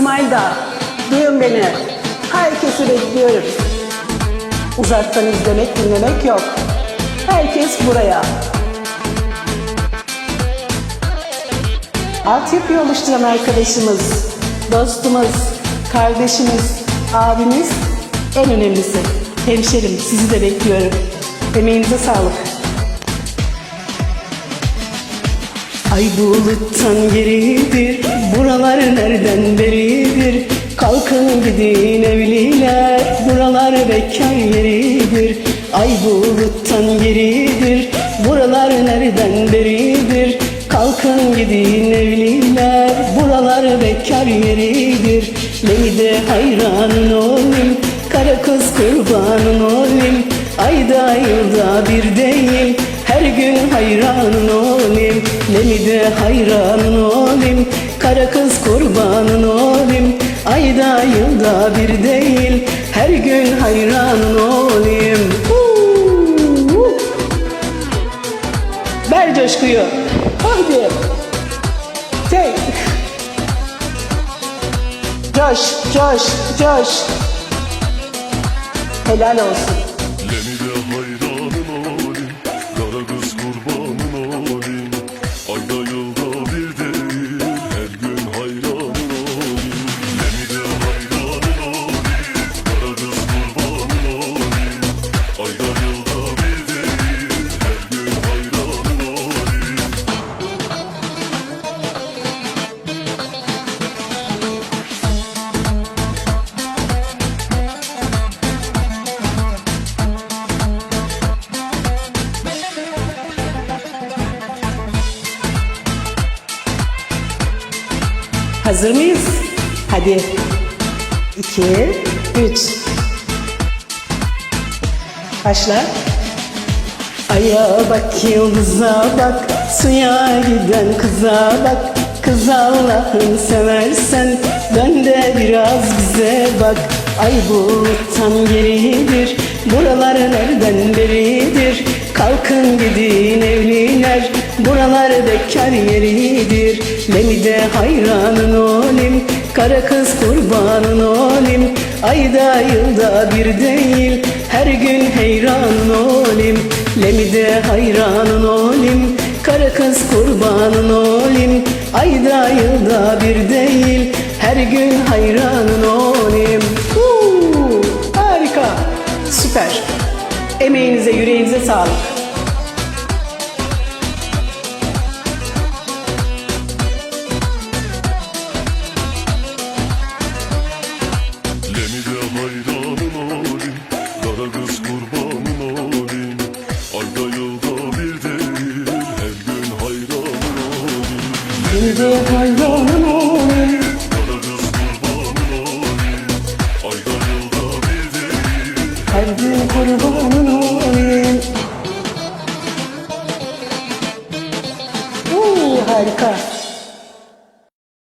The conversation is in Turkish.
İsmail Dağ, duyun beni. Herkesi bekliyorum. Uzaktan izlemek, dinlemek yok. Herkes buraya. Altyapıyı oluşturan arkadaşımız, dostumuz, kardeşimiz, abimiz, en önemlisi hemşerim sizi de bekliyorum. Emeğinize sağlık. Ay buluttan geridir, buralar nereden beridir? Kalkın gidin evliler, buralar bekar yeridir. Ay buluttan geridir, buralar nereden beridir? Kalkın gidin evliler, buralar bekar yeridir. Beni de hayranın olayım, kara kız kurbanın olayım. Ayda yılda bir değil, her gün hayranın olayım Beni de hayranın olayım Kara kız kurbanın olayım Ayda yılda bir değil Her gün hayranın olayım! Ver coşkuyu. Haydi Tek Coş, coş, coş. Helal olsun Hazır mıyız? Hadi. İki, üç. Başla. Aya bak yıldıza bak Suya giden kıza bak Kız Allah'ın seversen Dön de biraz bize bak Ay buluttan geridir Buralar nereden beridir Kalkın gidin evliler Buralar bekar yeridir. Beni de hayranın olayım Kara kız kurbanın olayım Ayda yılda bir değil. Her gün heyranın olayım Lemi de hayranın olayım Kara kız kurbanın olayım Ayda yılda bir değil. Her gün hayranın olayım Huu, Harika! Süper! Emeğinize yüreğinize sağlık gün kurbanın olayım. Huu, Harika